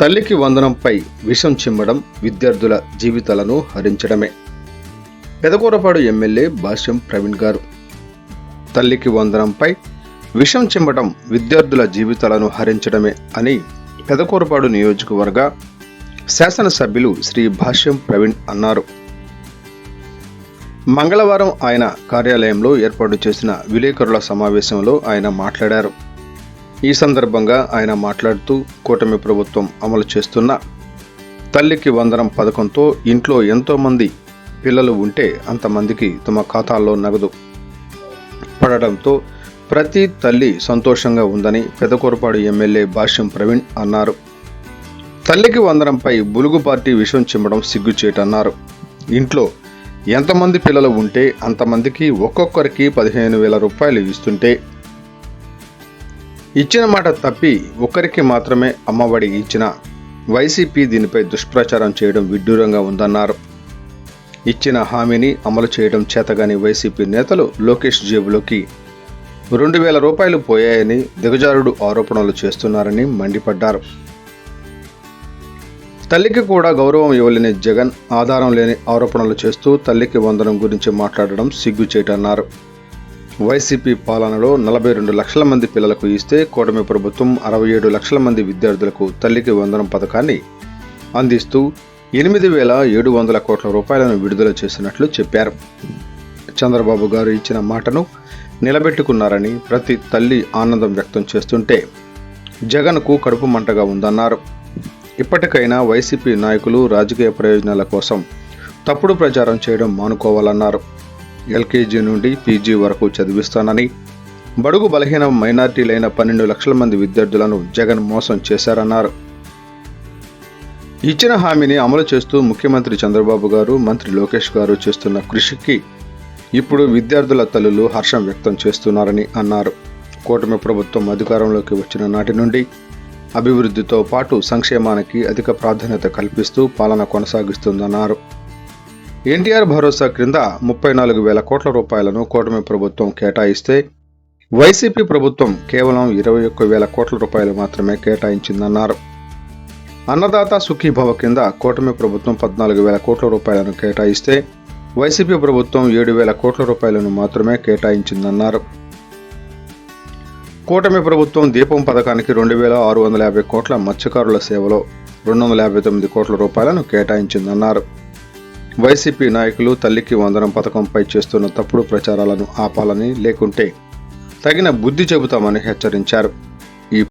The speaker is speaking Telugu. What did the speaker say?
తల్లికి వందనంపై విషం చిమ్మడం విద్యార్థుల జీవితాలను హరించడమే. పెదకూరపాడు ఎమ్మెల్యే భాష్యం ప్రవీణ్ గారు. తల్లికి వందనంపై విషం చిమ్మడం విద్యార్థుల జీవితాలను హరించడమే అని పెదకూరపాడు నియోజకవర్గ శాసనసభ్యులు శ్రీ భాష్యం ప్రవీణ్ అన్నారు. మంగళవారం ఆయన కార్యాలయంలో ఏర్పాటు చేసిన విలేకరుల సమావేశంలో ఆయన మాట్లాడారు. ఈ సందర్భంగా ఆయన మాట్లాడుతూ కూటమి ప్రభుత్వం అమలు చేస్తున్న తల్లికి వందనం పథకంతో ఇంట్లో ఎంతోమంది పిల్లలు ఉంటే అంతమందికి తమ ఖాతాల్లో నగదు పడడంతో ప్రతి తల్లి సంతోషంగా ఉందని పెదకూరపాడు ఎమ్మెల్యే భాష్యం ప్రవీణ్ అన్నారు. తల్లికి వందనంపై బులుగు పార్టీ విషయం చిమ్మడం సిగ్గుచేటన్నారు. ఇంట్లో ఎంతమంది పిల్లలు ఉంటే అంతమందికి ఒక్కొక్కరికి పదిహేను వేల రూపాయలు ఇస్తుంటే ఇచ్చిన మాట తప్పి ఒకరికి మాత్రమే అమ్మఒడి ఇచ్చిన వైసీపీ దీనిపై దుష్ప్రచారం చేయడం విడ్డూరంగా ఉందన్నారు. ఇచ్చిన హామీని అమలు చేయడం చేతగాని వైసీపీ నేతలు లోకేష్ జేబులోకి రెండు వేల రూపాయలు పోయాయని దిగజారుడు ఆరోపణలు చేస్తున్నారని మండిపడ్డారు. తల్లికి కూడా గౌరవం ఇవ్వలేని జగన్ ఆధారం లేని ఆరోపణలు చేస్తూ తల్లికి వందనం గురించి మాట్లాడడం సిగ్గుచేటన్నారు. వైసీపీ పాలనలో నలభై రెండు లక్షల మంది పిల్లలకు ఇస్తే కూటమి ప్రభుత్వం అరవై ఏడు లక్షల మంది విద్యార్థులకు తల్లికి వందనం పథకాన్ని అందిస్తూ ఎనిమిది వేల ఏడు వందల కోట్ల రూపాయలను విడుదల చేసినట్లు చెప్పారు. చంద్రబాబు గారు ఇచ్చిన మాటను నిలబెట్టుకున్నారని ప్రతి తల్లి ఆనందం వ్యక్తం చేస్తుంటే జగన్కు కడుపు మంటగా ఉందన్నారు. ఇప్పటికైనా వైసీపీ నాయకులు రాజకీయ ప్రయోజనాల కోసం తప్పుడు ప్రచారం చేయడం మానుకోవాలన్నారు. ఎల్కేజీ నుండి పీజీ వరకు చదివిస్తానని బడుగు బలహీన మైనార్టీలైన పన్నెండు లక్షల మంది విద్యార్థులను జగన్ మోసం చేశారన్నారు. ఇచ్చిన హామీని అమలు చేస్తూ ముఖ్యమంత్రి చంద్రబాబు గారు మంత్రి లోకేష్ గారు చేస్తున్న కృషికి ఇప్పుడు విద్యార్థుల తల్లులు హర్షం వ్యక్తం చేస్తున్నారని అన్నారు. కూటమి ప్రభుత్వం అధికారంలోకి వచ్చిన నాటి నుండి అభివృద్ధితో పాటు సంక్షేమానికి అధిక ప్రాధాన్యత కల్పిస్తూ పాలన కొనసాగిస్తుందన్నారు. ఎన్టీఆర్ భరోసా క్రింద ముప్పై నాలుగు వేల కోట్ల రూపాయలను కూటమి ప్రభుత్వం కేటాయిస్తే వైసీపీ ప్రభుత్వం కేవలం ఇరవై ఒక్క వేల కోట్ల రూపాయలు మాత్రమే కేటాయించిందన్నారు. అన్నదాత సుఖీభవ కింద కూటమి ప్రభుత్వం పద్నాలుగు వేల కోట్ల రూపాయలను కేటాయిస్తే వైసీపీ ప్రభుత్వం ఏడు వేల కోట్ల రూపాయలను మాత్రమే కేటాయించిందన్నారు. కూటమి ప్రభుత్వం దీపం పథకానికి రెండు వేల ఆరు వందల యాభై కోట్ల మత్స్యకారుల సేవలో రెండు వందల యాభై తొమ్మిది కోట్ల రూపాయలను కేటాయించిందన్నారు. వైసీపీ నాయకులు తల్లికి వందనం పథకంపై చేస్తున్న తప్పుడు ప్రచారాలను ఆపాలని లేకుంటే తగిన బుద్ధి చెబుతామని హెచ్చరించారు.